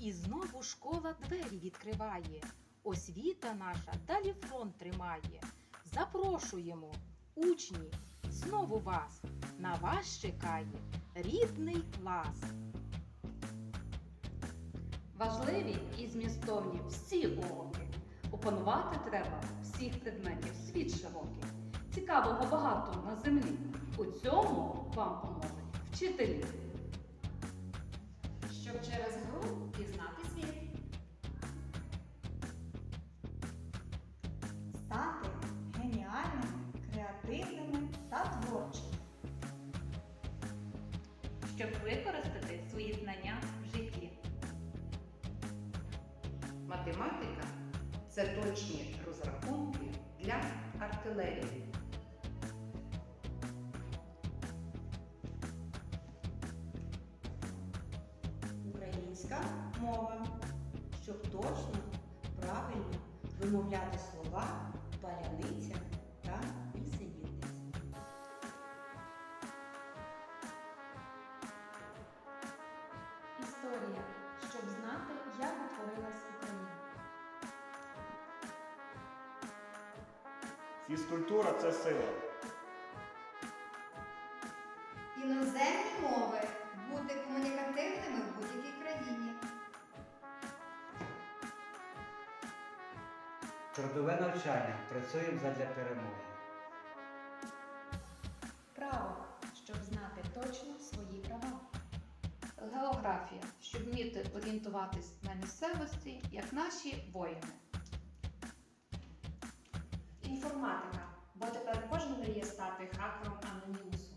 І знову школа двері відкриває. Освіта наша далі фронт тримає. Запрошуємо, учні, знову вас. На вас чекає рідний клас. Важливі і змістовні всі уроки. Опанувати треба всіх предметів світ широкий. Цікавого багато на землі. У цьому вам поможуть вчителі. щоб через щоб використати свої знання в житті. Математика це точні розрахунки для артилерії. Українська мова, щоб точно, правильно вимовляти слова паляниця Фізкультура це сила. Іноземні мови бути комунікативними в будь-якій країні. Трудове навчання. Працюємо задля перемоги. Право, щоб знати точно свої права. Географія, щоб вміти орієнтуватись на місцевості, як наші воїни. Інформатика, бо тепер кожен мріє стати хакером анонімусу.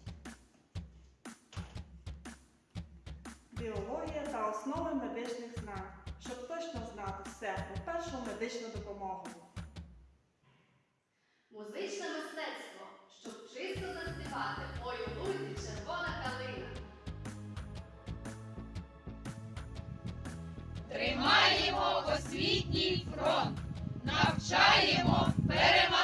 Біологія та основи медичних знань, щоб точно знати все про першу медичну допомогу. Музичне мистецтво, щоб чисто заспівати Ой у лузі червона калина. Тримаємо освітній фронт, навчаємо, перемагаємо.